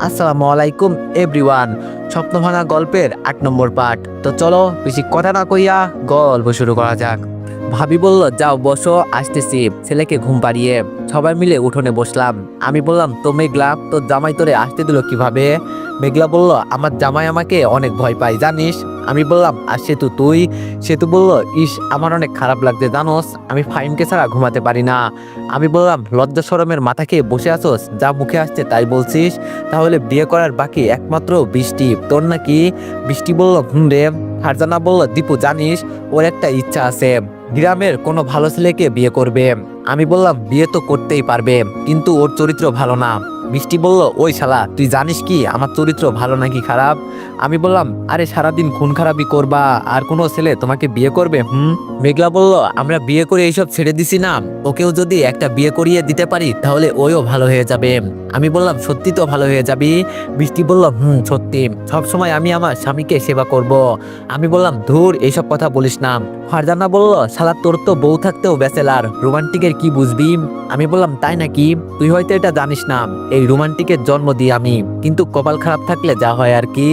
আসসালামু আলাইকুম এভরিওয়ান। স্বপ্নভাঙা গল্পের আট নম্বর পাঠ। তো চলো, বেশি কথা না কইয়া গল্প শুরু করা যাক। ভাবি বলল, যাও, বসো, আসতেছি। ছেলেকে ঘুম পাড়িয়ে সবাই মিলে উঠোনে বসলাম। আমি বললাম, তো মেঘলা তো জামাই তোরে আসতে দিল কীভাবে? মেঘলা বলল, আমার জামাই আমাকে অনেক ভয় পায়, জানিস? আমি বললাম, আর সেতু তুই? সেতু বলল, ইস, আমার অনেক খারাপ লাগছে, জানোস, আমি ফাইমকে ছাড়া ঘুমাতে পারি না। আমি বললাম, লজ্জা সরমের মাথা খেয়ে বসে আছোস, যা মুখে আসছে তাই বলছিস? তাহলে বিয়ে করার বাকি একমাত্র বৃষ্টি, তোর নাকি? বৃষ্টি বলল, হুম রে। ফারজানা বলল, দীপু, জানিস, ওর একটা ইচ্ছা আছে, গ্রামের কোনো ভালো ছেলেকে বিয়ে করবে। আমি বললাম, বিয়ে তো করতেই পারবে, কিন্তু ওর চরিত্র ভালো না। বৃষ্টি বলল, ওই শালা, তুই জানিস কি, আমার চরিত্র ভালো নাকি খারাপ? আমি বললাম, আরে সারাদিন খুন খারাপি করবা, আর কোনো ছেলে তোমাকে বিয়ে করবে, হুম? মেঘলা বলল, আমরা বিয়ে করে এইসব ছেড়ে দিছি না, ওকেও যদি একটা বিয়ে করিয়ে দিতে পারি, তাহলে ওইও ভালো হয়ে যাবে। আমি বললাম, সত্যি তো ভালো হয়ে যাবি? বৃষ্টি বলল, হুম, সত্যি। সব সময় আমি আমার স্বামীকে সেবা করব। আমি বললাম, ধুর, এইসব কথা বলিস না। ফারজানা বলল, শালা, তোর তো বউ থাকতেও ব্যাচেলার, রোমান্টিকের কি বুঝবি? আমি বললাম, তাই নাকি? তুই হয়তো এটা জানিস না। এই রোমান্টিকের জন্ম দিই আমি। কিন্তু কপাল খারাপ থাকলে যা হয় আর কি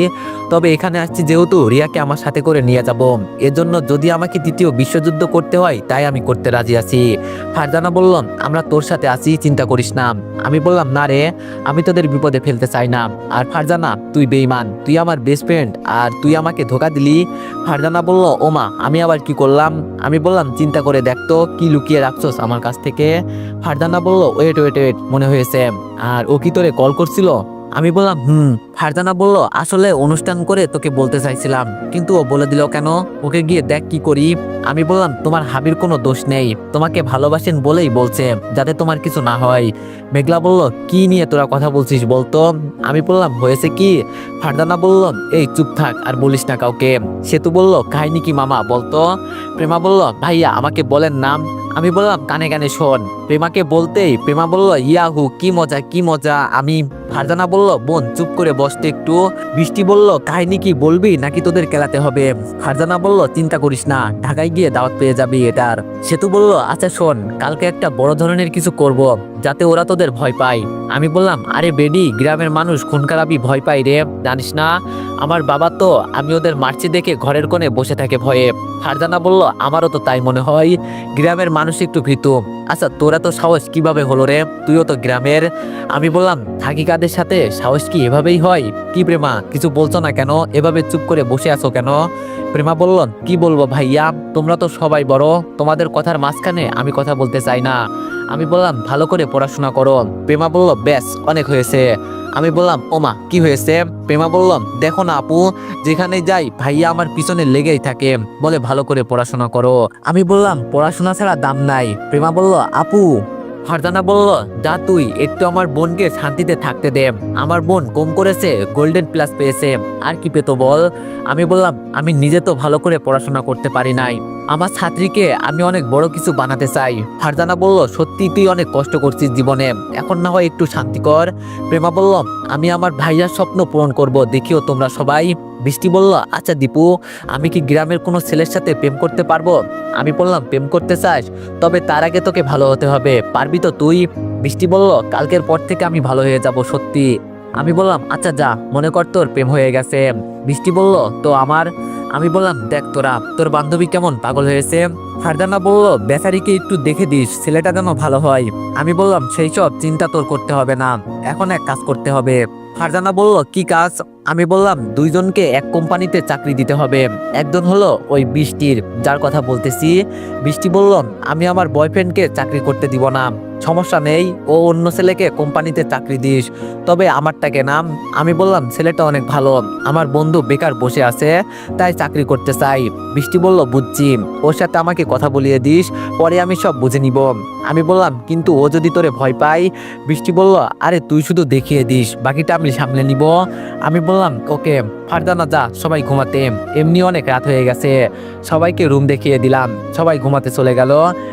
তবে এখানে আসছি যেহেতু রিয়াকে আমার সাথে করে নিয়ে যাব। এজন্য যদি আমাকে দ্বিতীয় বিশ্বযুদ্ধ করতে হয়, তাই আমি করতে রাজি আছি। ফারজানা বলল, আমরা তোর সাথে আছি, চিন্তা করিস না। আমি বললাম, না রে, আমি তোদের বিপদে ফেলতে চাই না। আর ফারজানা, তুই বেইমান তুই আমার বেস্ট ফ্রেন্ড আর তুই আমাকে ধোকা দিলি? ফারজানা বলল ওমা আমি আবার কি করলাম? আমি বললাম, চিন্তা করে দেখতো কি লুকিয়ে রাখছোস আমার কাছ থেকে? ফারজানা বলল, ওয়েট ওয়েট ওয়েট, মনে হয়েছে। আর ও কি তোরে কল করছিল? আমি বললাম, হুম। ফারজানা বলল, আসলে অনুষ্ঠান করে তোকে বলতে চাইছিলাম। কিন্তু ও বলে দিল, কেন? ওকে গিয়ে দেখ কি করি। আমি বললাম, তোমার হাবির কোনো দোষ নেই। তোমাকে ভালোবাসেন বলেই বলছে, যাতে তোমার কিছু না হয়। মেঘলা বলল, কি নিয়ে তোরা কথা বলছিস বলতো? আমি বললাম, হয়েছে কি? ফারজানা বলল, এই চুপ থাক আর বলিস না কাউকে। সেতু বলল, কাহিনী কি মামা বলতো? প্রেমা বলল, ভাইয়া, আমাকে বলেন নাম। আমি বললাম, কানে কানে শোন। প্রেমাকে বলতেই প্রেমা বলল, ইয়াহু, কি মজা কি মজা। আমি ফারজানা বলল, বোন, চুপ করে বসতে একটু। বৃষ্টি বলল, কাহিনী কি বলবি? নাকি তোদের কেলাতে হবে? ফারজানা বলল, চিন্তা করিস না, ঢাকায় গিয়ে দাওয়াত পেয়ে যাবি এটার। সেতু বলল আচ্ছা শোন, কালকে একটা বড় ধরনের কিছু করব, যাতে ওরা তোদের ভয় পায়। আমি বললাম, আরে বেডি, গ্রামের মানুষ খুন খারাপই ভয় পায় রে, জানিস না? আমার বাবা তো আমি ওদের মারছি দেখে ঘরের কোণে বসে থাকে ভয়ে। ফারজানা বলল, আমারও তো তাই মনে হয়। গ্রামের মানুষ একটু ভীতু। আচ্ছা তোরা তো সাহস কীভাবে হলো রে? তুইও তো গ্রামের। আমি বললাম থাকি কাদের সাথে সাহস কি এভাবেই হয়? কি প্রেমা? কিছু বলছো না কেন? এভাবে চুপ করে বসে আছো কেন? প্রেমা বলল, কি বলব ভাইয়া? তোমরা তো সবাই বড়। তোমাদের কথার মাঝখানে আমি কথা বলতে চাই না। আমি বললাম, ভালো করে পড়াশোনা করো। প্রেমা বলল ব্যাস অনেক হয়েছে। আমি বললাম, ওমা, কি হয়েছে? প্রেমা বললাম দেখো না আপু, যেখানে যাই ভাইয়া আমার পিছনে লেগেই থাকে। বলে, ভালো করে পড়াশোনা করো। আমি বললাম, পড়াশোনা ছাড়া দাম নাই। প্রেমা বলল, আপু ফারজানা বলল, যা তুই একটু আমার বোনকে শান্তিতে থাকতে দে। আমার বোন কম করেছে গোল্ডেন প্লাস পেয়েছে। আর কি পেতো বল? আমি বললাম, আমি নিজে তো ভালো করে পড়াশোনা করতে পারি নাই। আমার ছাত্রীকে আমি অনেক বড় কিছু বানাতে চাই। ফারজানা বলল, সত্যি তুই অনেক কষ্ট করছিস জীবনে। এখন না হয় একটু শান্তি কর। প্রেমা বলল, আমি আমার ভাইয়ার স্বপ্ন পূরণ করব, দেখিও তোমরা সবাই। বৃষ্টি বলল আচ্ছা দীপু, আমি কি গ্রামের কোনো ছেলের সাথে প্রেম করতে পারব? আমি বললাম, প্রেম করতে চাস, তবে তার আগে তোকে ভালো হতে হবে। পারবি তো তুই? বৃষ্টি বলল, কালকের পর থেকে আমি ভালো হয়ে যাব, সত্যি। আমি বললাম আচ্ছা যা, মনে কর তোর প্রেম হয়ে গেছে। বৃষ্টি বলল, তো আমার? আমি বললাম, দেখ তোরা, তোর বান্ধবী কেমন, পাগল হয়েছে? ফারজানা বলল, বেচারিকে একটু দেখে দিস, ছেলেটা যেন ভালো হয়। আমি বললাম, সেই সব চিন্তা তোর করতে হবে না, এখন এক কাজ করতে হবে। ফারজানা বলল, কি কাজ? আমি বললাম, দুইজনকে এক কোম্পানিতে চাকরি দিতে হবে। একজন হলো ওই বৃষ্টির, যার কথা বলতেছি। বৃষ্টি বলল, আমি আমার বয়ফ্রেন্ডকে চাকরি করতে দিব না। সমস্যা নেই, ও অন্য ছেলেকে কোম্পানিতে চাকরি দিস। তবে আমারটাকে নাম? আমি বললাম, ছেলেটা অনেক ভালো। আমার বন্ধু বেকার বসে আছে, তাই চাকরি করতে চাই। বৃষ্টি বলল, বুঝছি। ওর সাথে আমাকে কথা বলিয়ে দিস, পরে আমি সব বুঝে নিব। আমি বললাম, কিন্তু ও যদি তোরে ভয় পাই বৃষ্টি বলল, আরে তুই শুধু দেখিয়ে দিস, বাকিটা আমি সামলে নিব। আমি เพิ่มโอเกม ফারজানা যা, সবাই ঘুমাতে। এমনি অনেক রাত হয়ে গেছে। সবাইকে রুম দেখিয়ে দিলাম। সবাই ঘুমাতে চলে গেল।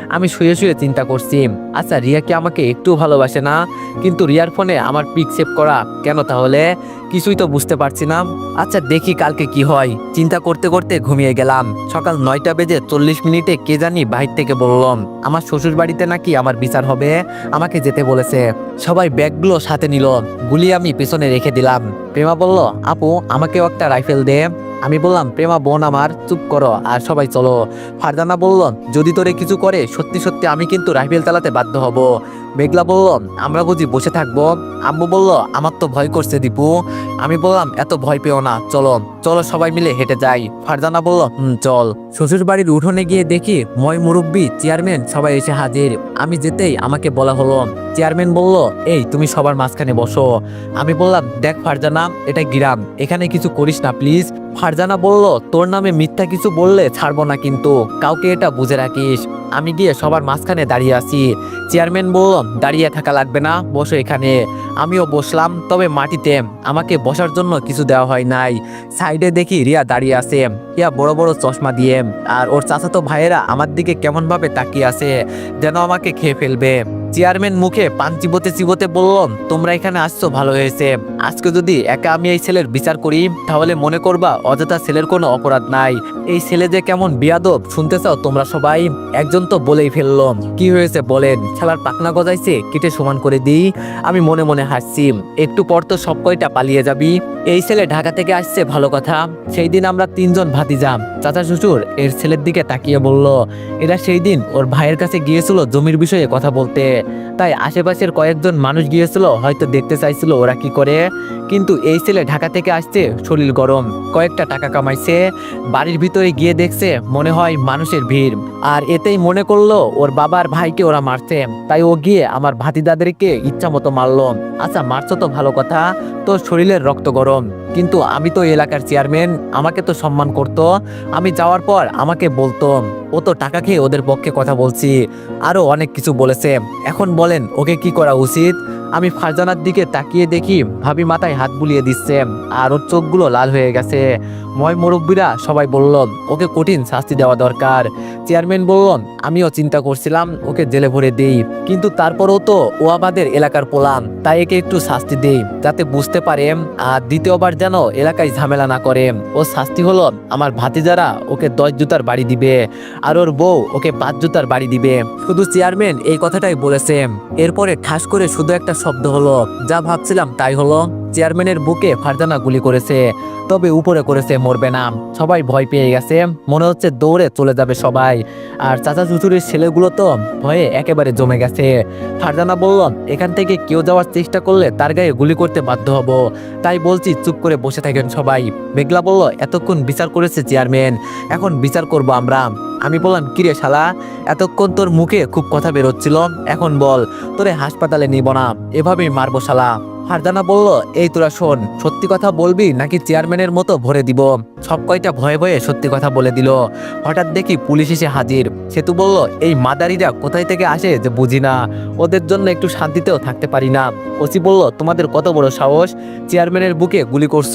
আমি শুয়ে শুয়ে চিন্তা করছি। আচ্ছা রিয়া কি আমাকে একটু ভালোবাসে না? কিন্তু রিয়ার ফোনে আমার পিক সেভ করা কেন তাহলে? কিছুই তো বুঝতে পারছি না। আচ্ছা দেখি কালকে কি হয়। চিন্তা করতে করতে ঘুমিয়ে গেলাম। সকাল নয়টা বেজে চল্লিশ মিনিটে কে জানি বাহির থেকে বললাম, আমার শ্বশুর বাড়িতে নাকি আমার বিচার হবে? আমাকে যেতে বলেছে। সবাই ব্যাগগুলো সাথে নিল। গুলি আমি পেছনে রেখে দিলাম। প্রেমা বলল, আপু, আমাকেও একটা রাইফেল দে। আমি বললাম, প্রেমা বোন আমার, চুপ করো আর সবাই চলো। ফারজানা বলল, যদি তোরে কিছু করে, সত্যি সত্যি আমি কিন্তু রাইফেল চালাতে বাধ্য হব। মেঘলা বলল, আমরা বুঝি বসে থাকব? আম্মু বলল, আমার তো ভয় করছে দীপু। আমি বললাম, এত ভয় পেও না, চলো চলো সবাই মিলে হেঁটে যাই। ফারজানা বলল, হুম, চল। শ্বশুর বাড়ির উঠোনে গিয়ে দেখি ময় মুরব্বী, চেয়ারম্যান সবাই এসে হাজির। আমি যেতেই আমাকে বলা হলো, চেয়ারম্যান বলল, এই, তুমি সবার মাঝখানে বসো। আমি বললাম, দেখ ফারজানা, এটা গ্রাম, এখানে কিছু করিস না, প্লিজ। ফারজানা বলল, তোর নামে মিথ্যা কিছু বললে ছাড়বো না কিন্তু, কাউকে এটা বুঝে রাখিস। আমি গিয়ে সবার মাঝখানে দাঁড়িয়ে আছি। চেয়ারম্যান বলল দাঁড়িয়ে থাকা লাগবে না বসে এখানে। আমিও বসলাম, তবে মাটিতে আমাকে বসার জন্য কিছু দেওয়া হয় নাই। সাইডে দেখি রিয়া দাঁড়িয়ে আছে। রিয়া বড় বড় চশমা দিয়ে, আর ওর চাচাতো ভাইয়েরা আমার দিকে কেমন ভাবে তাকিয়ে আছে, যেন আমাকে খেয়ে ফেলবে। চেয়ারম্যান মুখে পান চিবোতে চিবোতে বললাম তোমরা এখানে আসছো, ভালো হয়েছে। আজকে যদি একা আমি এই ছেলের বিচার করি, তাহলে মনে করবা অযথা ছেলের কোনো অপরাধ নাই। এই ছেলে যে কেমন বিয়াদব, শুনতে চাও তোমরা সবাই? একজন তো বলেই ফেলল, কি হয়েছে বলেন? খেলার পাকনা গজাইছে, কেটে সমান করে দিই। আমি মনে মনে হাসছি একটু পর তো সব কয়টা পালিয়ে যাবি। এই ছেলে ঢাকা থেকে আসছে, ভালো কথা। সেই দিন আমরা তিনজন ভাতিজাম চাচা শ্বশুর, এর ছেলের দিকে তাকিয়ে বলল, এরা সেই দিন ওর ভাইয়ের কাছে গিয়েছিল জমির বিষয়ে কথা বলতে। তাই আশেপাশের কয়েকজন মানুষ গিয়েছিল, হয়তো দেখতে চাইছিল ওরা কি করে। কিন্তু এই ছেলে ঢাকা থেকে আসছে, শরীর গরম। কয়েকটা টাকা কামাইছে, বাড়ির ভিতরে গিয়ে দেখছে মনে হয় মানুষের ভিড়। আর এতেই মনে করল, ওর বাবার ভাইকে ওরা মারছে। তাই ও গিয়ে আমার ভাতিদাদেরকে ইচ্ছা মতো মারলো। আচ্ছা মারছো তো ভালো কথা। তোর শরীরের রক্ত গরম। কিন্তু আমি তো এলাকার চেয়ারম্যান, আমাকে তো সম্মান করতো। আমি যাওয়ার পর আমাকে বলতো, ও তো টাকা খেয়ে ওদের পক্ষে কথা বলছি। আরও অনেক কিছু বলেছে। এখন বলেন, ওকে কি করা উচিত? আমি ফারজানার দিকে তাকিয়ে দেখি, ভাবি মাথায় হাত বুলিয়ে দিচ্ছে, আর ওর চোখগুলো লাল হয়ে গেছে। ময় মুরব্বীরা সবাই বলল, ওকে কঠিন শাস্তি দেওয়া দরকার। চেয়ারম্যান বলল আমিও চিন্তা করছিলাম ওকে জেলে ভরে দেই, কিন্তু তারপরেও তো ও আমাদের এলাকার পোলাম তাই একে একটু শাস্তি দেই, যাতে বুঝতে পারে আর দ্বিতীয়বার যেন এলাকায় ঝামেলা না করে। ও শাস্তি হলো আমার ভাতিজারা ওকে দশ জুতার বাড়ি দিবে আর ওর বউ ওকে পাঁচ জুতার বাড়ি দিবে। শুধু চেয়ারম্যান এই কথাটাই বলেছে এরপরে ঠাস করে শুধু একটা শব্দ হলো, যা ভাবছিলাম তাই হলো। চেয়ারম্যানের বুকে ফারজানা গুলি করেছে। তবে উপরে করেছে, মরবে না। সবাই ভয় পেয়ে গেছে। মনে হচ্ছে দৌড়ে চলে যাবে সবাই। আর চাচা চুচুরির ছেলেগুলো তো ভয়ে একেবারে জমে গেছে। ফারজানা বলল, এখান থেকে কেউ যাওয়ার চেষ্টা করলে তার গায়ে গুলি করতে বাধ্য হব। তাই বলছি, চুপ করে বসে থাকেন সবাই। মেঘলা বলল, এতক্ষণ বিচার করেছে চেয়ারম্যান। এখন বিচার করব আমরা। আমি বললাম, কিরে শালা, এতক্ষণ তোর মুখে খুব কথা বেরোচ্ছিল। এখন বল, তোরে হাসপাতালে নিব না। এভাবেই মারবো শালা। ফারজানা বলল, এই তোরা শোন, সত্যি কথা বলবি নাকি চেয়ারম্যানের মতো ভরে দিব? সব কয়টা ভয়ে ভয়ে সত্যি কথা বলে দিল। হঠাৎ দেখি পুলিশ এসে হাজির। সেতু বলল, এই মাদারিরা কোথায় থেকে আসে যে বুঝি না। ওদের জন্য একটু শান্তিতেও থাকতে পারি না। ওসি বলল, তোমাদের কত বড় সাহস? চেয়ারম্যানের বুকে গুলি করছ?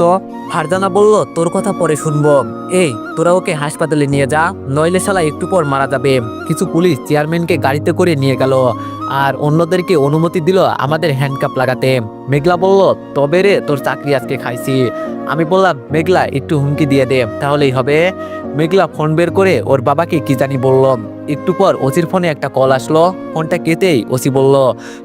ফারজানা বলল, তোর কথা পরে শুনব। এই, তোরা ওকে হাসপাতালে নিয়ে যা, নইলে শালা একটু পর মারা যাবে। কিছু পুলিশ চেয়ারম্যানকে গাড়িতে করে নিয়ে গেল, আর অন্যদেরকে অনুমতি দিল আমাদের হ্যান্ডকাপ লাগাতে। মেঘলা বলল, তবে রে, তোর চাকরি আজকে খাইছি। আমি বললাম, মেঘলা, একটু হুমকি দিয়ে দে, তাহলেই হবে। মেঘলা ফোন বের করে ওর বাবাকে কি জানি বললাম একটু পর ওসির ফোনে একটা কল আসলো। ফোনটা কেটেই ওসি বলল,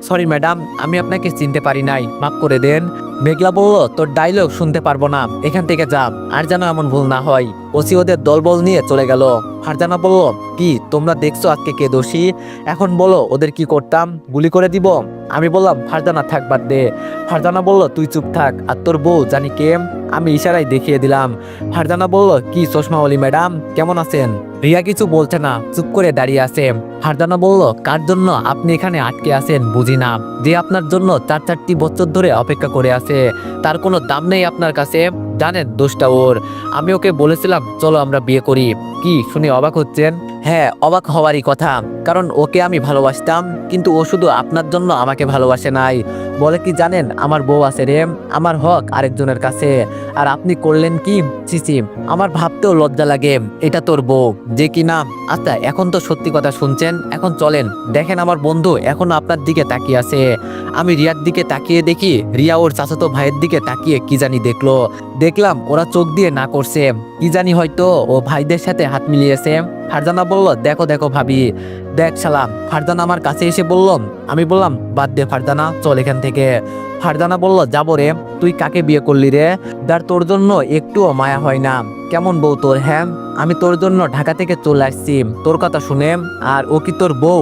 সরি ম্যাডাম, আমি আপনাকে চিনতে পারি নাই, মাফ করে দেন। মেঘলা বলল, তোর ডায়লগ শুনতে পারব না, এখান থেকে যা, আর যেন এমন ভুল না হয়। ওসি ওদের দলবল নিয়ে চলে গেল। ফারজানা বলল, কি, তোমরা দেখছ আজকে কে দোষী? এখন বলো, ওদের কি করতাম? গুলি করে দিব? আমি বললাম, ফারজানা থাক বাদ দে। ফারজানা বলল, তুই চুপ থাক, আর তোর বউ জানি কে? আমি ইশারায় দেখিয়ে দিলাম। ফারজানা বলল, কি চশমাওয়ালি ম্যাডাম, কেমন আছেন? রিয়া কিছু বলছে না, চুপ করে দাঁড়িয়ে আছে। ফারজানা বলল, কার জন্য আপনি এখানে আটকে আছেন বুঝি না। যে আপনার জন্য চার চারটি বছর ধরে অপেক্ষা করে আছে, তার কোনো দাম নেই আপনার কাছে। জানেন দোষটা ওর। আমি ওকে বলেছিলাম চলো আমরা বিয়ে করি। কি, শুনে অবাক হচ্ছেন? হ্যাঁ অবাক হওয়ারই কথা। কারণ ওকে আমি ভালোবাসতাম, কিন্তু ও শুধু আপনার জন্য আমাকে ভালোবাসে নাই। বলে কি জানেন? আমার বউ আছে রে, আমার হক আরেকজনের কাছে। আর আপনি করলেন কি? সিসি আমার ভাবতেও লজ্জা লাগে। এটা তোর বউ, যে কি না? আচ্ছা এখন তো সত্যি কথা শুনছেন? এখন চলেন, দেখেন আমার বন্ধু এখন আপনার দিকে তাকিয়ে আছে। আমি রিয়ার দিকে তাকিয়ে দেখি, রিয়া ওর চাচাতো ভাইয়ের দিকে তাকিয়ে কি জানি দেখল। দেখলাম ওরা চোখ দিয়ে না করছে। কি জানি হয়তো ও ভাইদের সাথে হাত মিলিয়েছে। ফারজানা বলল, দেখো দেখো ভাবি। দেখ সালাম ফারজানা আমার কাছে এসে বললাম আমি বললাম, বাদ দে ফারদানা, চল এখান থেকে। ফারদানা বলল, যাব রে, তুই কাকে বিয়ে করলি রে? যার তোর জন্য একটুও মায়া হয় না। কেমন বউ তোর হ্যাঁ? আমি তোর জন্য ঢাকা থেকে চলে আসছি। তোর কথা শুনে, আর ও কি তোর বউ?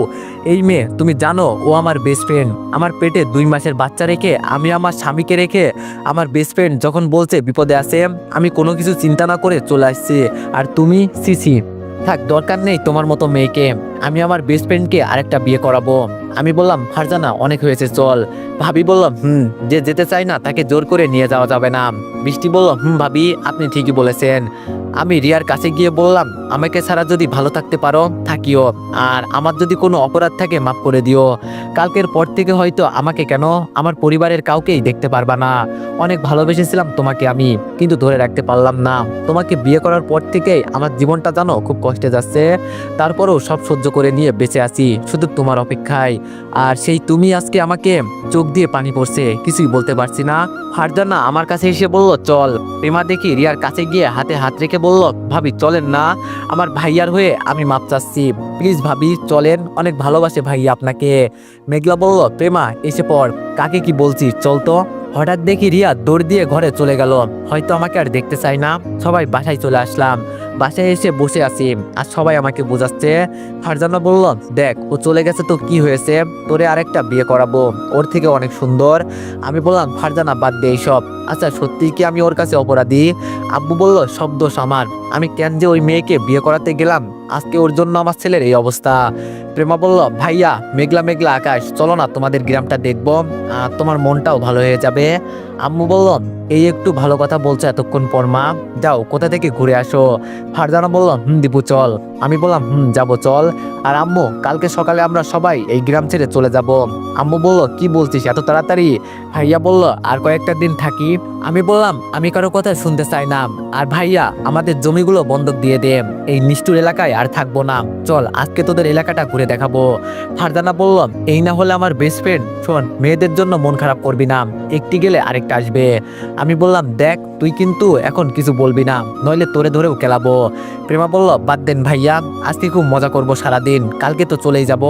এই মেয়ে, তুমি জানো, ও আমার বেস্ট ফ্রেন্ড আমার পেটে দুই মাসের বাচ্চা রেখে, আমি আমার স্বামীকে রেখে, আমার বেস্ট ফ্রেন্ড যখন বলছে বিপদে আছে, আমি কোনো কিছু চিন্তা না করে চলে আসছি। আর তুমি, সিসি। থাক দরকার নেই তোমার মতো মেয়েকে। আমি আমার বেস্ট ফ্রেন্ডকে আরেকটা বিয়ে করাবো। আমি বললাম ফারজানা অনেক হয়েছে, চল। ভাবি বললাম, হুম, যে যেতে চাই না, তাকে জোর করে নিয়ে যাওয়া যাবে না। বৃষ্টি বলল, হুম, ভাবি, আপনি ঠিকই বলেছেন। আমি রিয়ার কাছে গিয়ে বললাম, আমাকে ছাড়া যদি ভালো থাকতে পারো, থাকিও। আর আমার যদি কোনো অপরাধ থাকে, মাফ করে দিও। কালকের পর থেকে হয়তো আমাকে কেন? আমার পরিবারের কাউকেই দেখতে পারবা না। অনেক ভালোবেসেছিলাম তোমাকে আমি, কিন্তু ধরে রাখতে পারলাম না। তোমাকে বিয়ে করার পর থেকেই আমার জীবনটা জানো খুব কষ্টে যাচ্ছে। তারপরেও সব সহ্য করে নিয়ে বেঁচে আছি, শুধু তোমার অপেক্ষায়। আর সেই তুমি আজকে আমাকে চোখ দিয়ে পানি পড়ছে, কিছুই বলতে পারছি না। ফারজানা আমার কাছে এসে বলল, চল। প্রেমা দেখি রিয়ার কাছে গিয়ে হাতে হাত রেখে বলল, ভাবি, চলেন না। আমার ভাইয়ার হয়ে আমি মাপ চাচ্ছি। প্লিজ ভাবি, চলেন। অনেক ভালোবাসে ভাইয়া আপনাকে। মেঘলা বলল, প্রেমা, এসে পর কাকে কি বলছিস চল তো। হঠাৎ দেখি রিয়া দৌড় দিয়ে ঘরে চলে গেল। হয়তো আমাকে আর দেখতে চাই না। সবাই বাসায় চলে আসলাম। বাসায় এসে বসে আছি আর সবাই আমাকে বোঝাচ্ছে। ফারজানা বলল, দেখ, ও চলে গেছে তো কি হয়েছে? তোরে আরেকটা বিয়ে করাবো। ওর থেকে অনেক সুন্দর। আমি বললাম, ফারজানা, বাদ দে এইসব। আচ্ছা সত্যি কি আমি ওর কাছে অপরাধী? আব্বু বলল, সব দোষ আমার। আমি কেন যে ওই মেয়েকে বিয়ে করাতে গেলাম? আজকে ওর জন্য আমার ছেলের এই অবস্থা। প্রেমা বলল, ভাইয়া, মেঘলা মেঘলা আকাশ। চলো না তোমাদের গ্রামটা দেখব। তোমার মনটাও ভালো হয়ে যাবে। আম্মু বলল, এই একটু ভালো কথা বলছো এতক্ষণ পর, মা। যাও, কোথা থেকে ঘুরে আসো? ফারজানা বলল, হুম, দীপু, চল। আমি বললাম, হুম, যাব, চল। আর আম্মু, কালকে সকালে আমরা সবাই এই গ্রাম ছেড়ে চলে যাব। আম্মু বলল, কি বলছিস এত তাড়াতাড়ি? ভাইয়া বলল, আর কয়েকটা দিন থাকি। আমি বললাম, আমি কারও কথা শুনতে চাই না। আর ভাইয়া, আমাদের জমিগুলো বন্ধক দিয়ে দে। এই নিষ্ঠুর এলাকায় আর থাকব না। চল, আজকে তোদের এলাকাটা ঘুরে দেখাবো। ফারজানা বলল, এই না হলে আমার বেস্ট ফ্রেন্ড শোন, মেয়েদের জন্য মন খারাপ করবি না। একটি গেলে আরেকটা আসবে। আমি বললাম, দেখ তুই কিন্তু এখন কিছু বলবি না, নইলে তোরে ধরেও খেলাবো। প্রেমা বলল, বাদ দেন ভাইয়া, আজকে খুব মজা করব সারাদিন, কালকে তো চলেই যাব।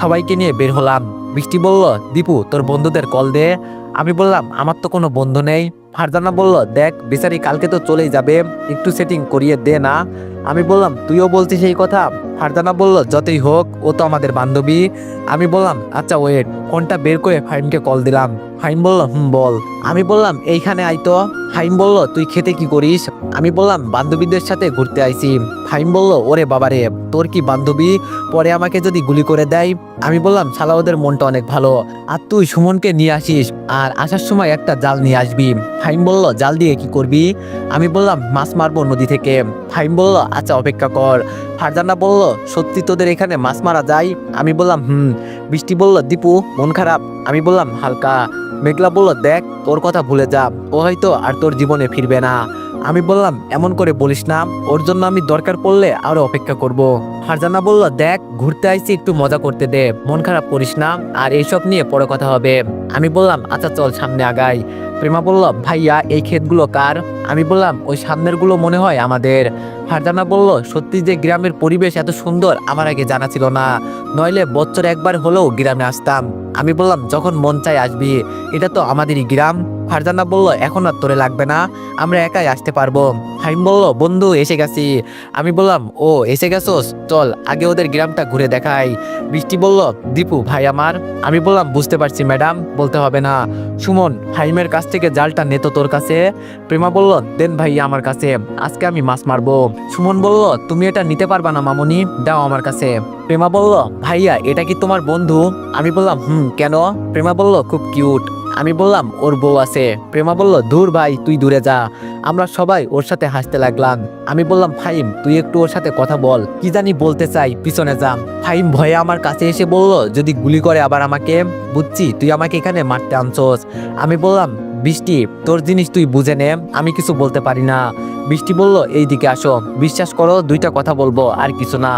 সবাইকে নিয়ে বের হলাম। বৃষ্টি বলল, দীপু, তোর বন্ধুদের কল দে। আমি বললাম, আমার তো কোনো বন্ধু নেই। ফারজানা বলল, দেখ, বিচারি কালকে তো চলেই যাবে, একটু সেটিং করিয়ে দে না। আমি বললাম, তুইও বলছিস এই কথা? ফারজানা বলল, যতই হোক, ও তো আমাদের বান্ধবী। আমি বললাম আচ্ছা ওয়েট ফোনটা বের করে ফাইমকে কল দিলাম। ফাইম বলল, হুম, বল। আমি বললাম, এইখানে আই তো। ফাইম বলল, তুই খেতে কি করিস? আমি বললাম, বান্ধবীদের সাথে ঘুরতে আইছি। ফাইম বলল, ওরে বাবারে, তোর কি বান্ধবী? পরে আমাকে যদি গুলি করে দেয়? আমি বললাম শালা ওদের মনটা অনেক ভালো। আর তুই সুমনকে নিয়ে আসিস, আর আসার সময় একটা জাল নিয়ে আসবি। ফাইম বলল, জাল দিয়ে কি করবি? আমি বললাম, মাছ মারবো নদী থেকে। ফাইম বলল আচ্ছা অপেক্ষা কর। ফারজানা বলল, সত্যি তোদের এখানে মাছ মারা যায়? আমি বললাম, হুম। বৃষ্টি বলল, দীপু, মন খারাপ? আমি বললাম, হালকা, মেঘলা বলল, দেখ, তোর কথা ভুলে যা, ও হয়তো আর তোর জীবনে ফিরবে না। আমি বললাম, এমন করে বলিস না, ওর জন্য আমি দরকার পড়লে আরও অপেক্ষা করব। ফারজানা বলল, দেখ, ঘুরতে আইছি, একটু মজা করতে দে, মন খারাপ করিস না, আর এইসব নিয়ে পরে কথা হবে। আমি বললাম আচ্ছা চল সামনে আগাই। প্রেমা বলল, ভাইয়া, এই ক্ষেতগুলো কার? আমি বললাম, ওই সামনেরগুলো মনে হয় আমাদের। ফারজানা বলল, সত্যি যে গ্রামের পরিবেশ এত সুন্দর, আমার আগে জানা ছিল না। নইলে বছর একবার হলেও গ্রামে আসতাম। আমি বললাম যখন মন চাই আসবি এটা তো আমাদেরই গ্রাম। ফারজানা বলল, এখন আর তোরে লাগবে না, আমরা একাই আসতে পারব। হাইম বলল, বন্ধু, এসে গেছি। আমি বললাম, ও, এসে গেছোস? চল, আগে ওদের গ্রামটা ঘুরে দেখাই। বৃষ্টি বলল, দীপু, ভাই আমার। আমি বললাম, বুঝতে পারছি, ম্যাডাম, বলতে হবে না। সুমন হাইমের কাছ থেকে জালটা নেতো তোর কাছে। প্রেমা বলল, দেন ভাই আমার কাছে, আজকে আমি মাছ মারবো। সুমন বলল, তুমি এটা নিতে পারবা না, মামনি, দাও আমার কাছে। প্রেমা বলল, ভাইয়া, এটা কি তোমার বন্ধু? আমি বললাম, হুম, কেন? প্রেমা বলল, খুব কিউট। আমি বললাম, ওর বউ আছে। প্রেমা বলল, দূর ভাই, তুই দূরে যা। আমরা সবাই ওর সাথে হাসতে লাগলাম। আমি বললাম ফাইম তুই একটু ওর সাথে কথা বল। কি জানি বলতে চাই, পিছনে যা। ফাইম ভয়ে আমার কাছে এসে বলল, যদি গুলি করে আবার আমাকে? বুঝছি, তুই আমাকে এখানে মারতে আনছোস। আমি বললাম, বৃষ্টি, তোর জিনিস তুই বুঝে নে, আমি কিছু বলতে পারি না। বৃষ্টি বলল এই দিকে আসো। বিশ্বাস করো, দুইটা কথা বলব, আর কিছু না।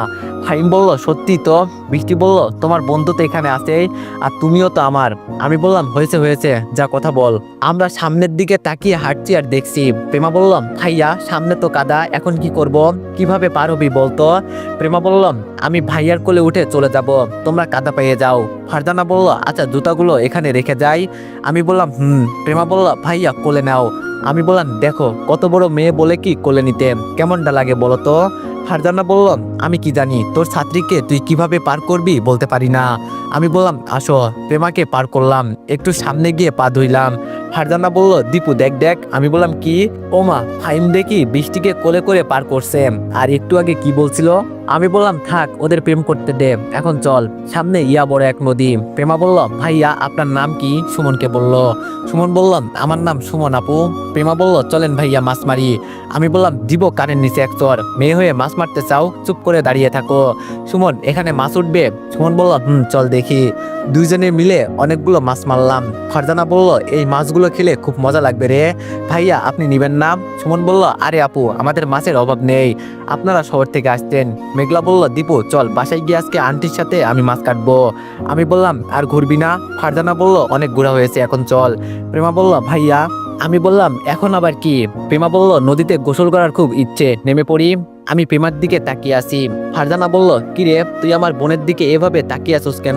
ফাইম বলল, সত্যি তো? বৃষ্টি বলল, তোমার বন্ধু তো এখানে আছে, আর তুমিও তো আমার। আমি বললাম, হয়েছে হয়েছে, যা কথা বল। আমরা সামনের দিকে তাকিয়ে হাঁটছি আর দেখছি। প্রেমা বললাম ভাইয়া, সামনে তো কাদা, এখন কি করব? কীভাবে পার হবি বলতো? প্রেমা বললাম আমি ভাইয়ার কোলে উঠে চলে যাব, তোমরা কাদা পেয়ে যাও। ফারজানা বলল আচ্ছা জুতাগুলো এখানে রেখে যাই। আমি বললাম, হুম। প্রেমা বলল, ভাইয়া, কোলে নাও। আমি বললাম, দেখো, কত বড় মেয়ে বলে কি কোলে নিতে? কেমনটা লাগে বলো তো? ফারজানা বলল, আমি কি জানি, তোর ছাত্রীকে তুই কীভাবে পার করবি বলতে পারি না। আমি বললাম, আসো, প্রেমাকে পার করলাম, একটু সামনে গিয়ে পা ধুইলাম। ফারজানা বলল, দীপু, দেখ দেখ। আমি বললাম, কি? ওমা ফাইম দেখি বৃষ্টিকে কোলে করে পার করছে। আর একটু আগে কি বলছিল? আমি বললাম, থাক, ওদের প্রেম করতে দে। এখন চল, সামনে ইয়া বড় এক নদী। প্রেমা বলল, ভাইয়া, আপনার নাম কি? সুমনকে বলল, সুমন বললাম, আমার নাম সুমন আপু। প্রেমা বলল, চলেন ভাইয়া, মাছ মারি। আমি বললাম, দিব কানের নিচে এক চর। মেয়ে হয়ে মাছ মারতে চাও, চুপ করে দাঁড়িয়ে থাকো। সুমন, এখানে মাছ উঠবে? সুমন বলল, হুম, চল দেখি। দুইজনে মিলে অনেকগুলো মাছ মারলাম। ফারজানা বলল, এই মাছগুলো খেলে খুব মজা লাগবে রে। ভাইয়া, আপনি নিবেন না। সুমন বলল, আরে আপু, আমাদের মাছের অভাব নেই। আপনারা শহর থেকে আসতেন। মেঘলা বলল, দীপু, চল, বাসায় গিয়ে আজকে আন্টির সাথে আমি মাছ কাটবো। আমি বললাম, আর ঘুরবি না? ফারজানা বলল, অনেক ঘোরা হয়েছে, এখন চল। প্রেমা বলল, ভাইয়া, আমি বললাম, এখন আবার কি? প্রেমা বলল, নদীতে গোসল করার খুব ইচ্ছে, নেমে পড়ি। আমি প্রেমার দিকে তাকিয়ে আসি ফারজানা বলল কিরে তুই আমার বোনের দিকে এভাবে তাকিয়ে আসোস কেন?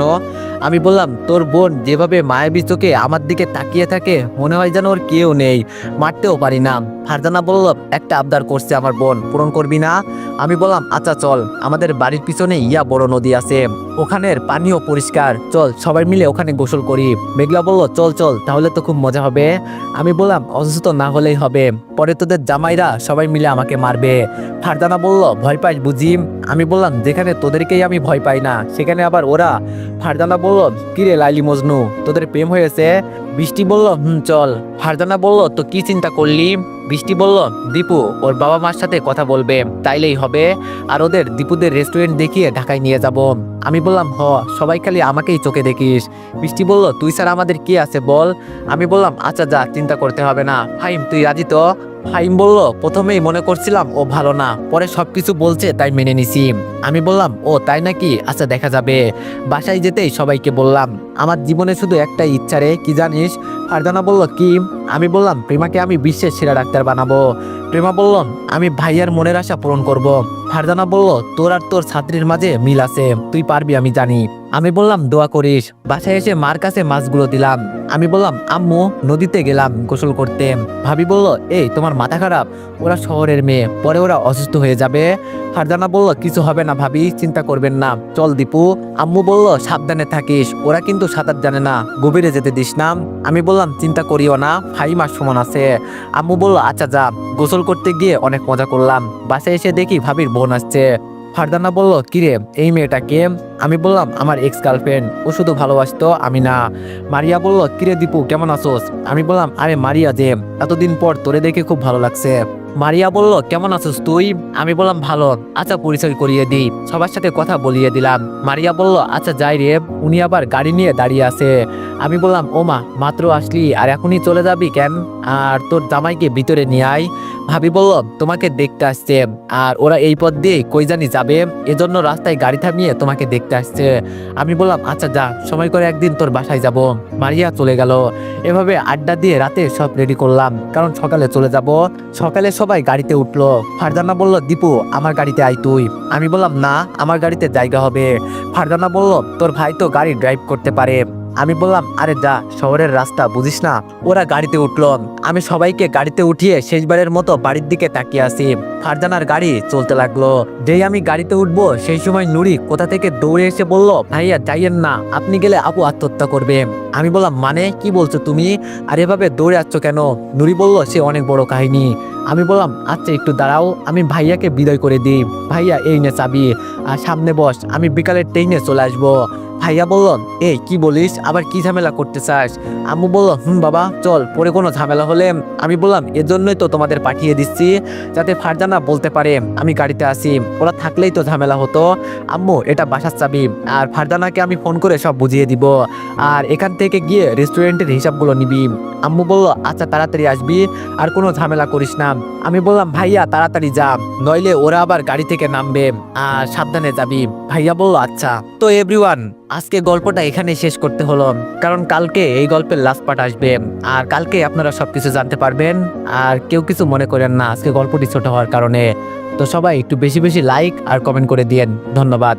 আমি বললাম, তোর বোন যেভাবে মায়াবী চোখে আমার দিকে তাকিয়ে থাকে, মনে হয় যেন ওর কেউ নেই। মারতেও পারি না। ফারজানা বলল, একটা আবদার করছে আমার বোন, পূরণ করবি না? আমি বললাম আচ্ছা চল। আমাদের বাড়ির পিছনে ইয়া বড় নদী আছে। ওখানের পানিও পরিষ্কার। চল, সবাই মিলে ওখানে গোসল করি। মেঘলা বলল, চল চল, তাহলে তো খুব মজা হবে। আমি বললাম, অসুস্থ না হলেই হবে। পরে তোদের জামাইরা সবাই মিলে আমাকে মারবে। ফারজানা বলল, ভয় পাইস বুঝি আমি বললাম, যেখানে তোদেরকেই আমি ভয় পাই না, সেখানে আবার ওরা? বলল কিরে লাইলি মজনু, তোদের প্রেম হয়েছে বৃষ্টি বলল, হুম, চল। ফারজানা বলল, তো কি চিন্তা করলি? বৃষ্টি বলল, দীপু, ওর বাবা মার সাথে কথা বলবে, তাইলেই হবে। আর ওদের, দীপুদের রেস্টুরেন্ট দেখিয়ে ঢাকায় নিয়ে যাব। আমি বললাম, হ, সবাই খালি আমাকেই চোখে দেখিস। বৃষ্টি বলল, তুই স্যার আমাদের কি আছে বল? আমি বললাম আচ্ছা যা, চিন্তা করতে হবে না। ফাইম তুই রাজি তো? ফাইম বলল, প্রথমেই মনে করছিলাম ও ভালো না, পরে সবকিছু বলছে তাই মেনে নিছি। আমি বললাম, ও, তাই নাকি? আচ্ছা দেখা যাবে। বাসায় যেতেই সবাইকে বললাম আমার জীবনে শুধু একটাই ইচ্ছা রে, কি জানিস? ফারজানা বলল, কি? আমি বললাম, প্রেমাকে আমি বিশ্বের সেরা ডাক্তার বানাবো। প্রেমা বলল, আমি ভাইয়ার মনের আশা পূরণ করব। ফারজানা বলল, তোর আর তোর ছাত্রীর মাঝে মিল আছে, তুই পারবি, আমি জানি। আমি বললাম, দোয়া করিস। বাসায় এসে মার কাছে মাছগুলো দিলাম। আমি বললাম, আম্মু, নদীতে গেলাম গোসল করতে। ভাবি বলল, এই, তোমার মাথা খারাপ? ওরা শহরের মেয়ে, পরে ওরা অসুস্থ হয়ে যাবে। ফারজানা বলল, কিছু হবে না ভাবি, চিন্তা করবেন না। চল দীপু। আম্মু বলল, সাবধানে থাকিস, ওরা কিন্তু সাঁতার জানে না, গভীরে যেতে দিস না। আমি বললাম, চিন্তা করিও না ফাই মাস সমান আছে। আম্মু বলল আচ্ছা যা, গোসল করতে গিয়ে অনেক মজা করলাম। বাসায় এসে দেখি ভাবির বোন আসছে। ফারদানা বলল, কিরে, এই মেয়েটা কে? আমি বললাম, আমার এক্স গার্লফ্রেন্ড ও শুধু ভালোবাসতো আমি না। মারিয়া বলল, কিরে দীপু, কেমন আছোস? আমি বললাম, আরে মারিয়া যে, এতদিন পর তোরে দেখে খুব ভালো লাগছে। মারিয়া বলল, কেমন আছিস তুই? আমি বললাম, ভালো। আচ্ছা পরিচয় করিয়ে দিই। সবার সাথে কথা বলিয়ে দিলাম। মারিয়া বলল আচ্ছা যাই রে। উনি আবার গাড়ি নিয়ে দাঁড়িয়ে আছে। আমি বললাম ওমা মাত্র আসলি, আর এখনই চলে যাবি কেন? আর তোর জামাইকে ভিতরে নিয়ে আয়। ভাবি বলল, তোমাকে দেখতে আসছে। আর ওরা এই পথ দিয়ে কই জানি যাবে? এজন্য রাস্তায় গাড়ি থামিয়ে তোমাকে দেখতে আসছে। আমি বললাম আচ্ছা যা, সময় করে একদিন তোর বাসায় যাব। মারিয়া চলে গেল। এভাবে আড্ডা দিয়ে রাতে সব রেডি করলাম। কারণ সকালে চলে যাব। সকালে সবাই গাড়িতে উঠল। ফারজানা বলল, দীপু, আমার গাড়িতে আয় তুই। আমি বললাম, না, আমার গাড়িতে জায়গা হবে। ফারজানা বলল, তোর ভাই তো গাড়ি ড্রাইভ করতে পারে। আমি বললাম, আরে যা, শহরের রাস্তা, বুঝিস না? ওরা গাড়িতে উঠল। আমি সবাইকে গাড়িতে উঠিয়ে শেষবারের মতো বাড়ির দিকে তাকিয়ে আসি ফারজানার গাড়ি চলতে লাগল। যেই আমি গাড়িতে উঠবো, সেই সময় নুরি কোথা থেকে দৌড়ে এসে বলল, ভাইয়া, যাইয়েন না। আপনি গেলে আপু আত্মহত্যা করবে আমি বললাম মানে? কি বলছো তুমি? আর এভাবে দৌড়ে আসছো কেন? নুরি বলল, সে অনেক বড় কাহিনী। আমি বললাম আচ্ছা একটু দাঁড়াও, আমি ভাইয়াকে বিদায় করে দিই। ভাইয়া, এই নে চাবি। আর সামনে বস, আমি বিকালের ট্রেনে চলে আসব। ভাইয়া বলল, এই, কি বলিস? আবার কি ঝামেলা করতে চাস? আম্মু বলল, হুম, বাবা, চল, পরে কোনো ঝামেলা হলে আমি বললাম, এজন্যই তো তোমাদের পাঠিয়ে দিচ্ছি, যাতে ফারজানা বলতে পারে, আমি গাড়িতে আসি ওরা থাকলেই তো ঝামেলা হতো। আম্মু, এটা বাসার চাবি। আর ফারজানাকে আমি ফোন করে সব বুঝিয়ে দিব। আর এখান থেকে গিয়ে রেস্টুরেন্টের হিসাবগুলো নিবি। আম্মু বলল আচ্ছা তাড়াতাড়ি আসবি আর কোনো ঝামেলা করিস না। আমি বললাম, ভাইয়া, তাড়াতাড়ি যা। নইলে ওরা আবার গাড়ি থেকে নামবে আর সাবধানে যাবি। ভাইয়া বলল আচ্ছা। তো এভরিওয়ান আজকে গল্পটা এখানে শেষ করতে হলো। কারণ কালকে এই গল্পের লাস্ট পার্ট আসবে। আর কালকে আপনারা সবকিছু জানতে পারবেন। আর কেউ কিছু মনে করেন না, আজকে গল্পটি ছোট হওয়ার কারণে। তো সবাই একটু বেশি বেশি লাইক আর কমেন্ট করে দিয়েন। ধন্যবাদ।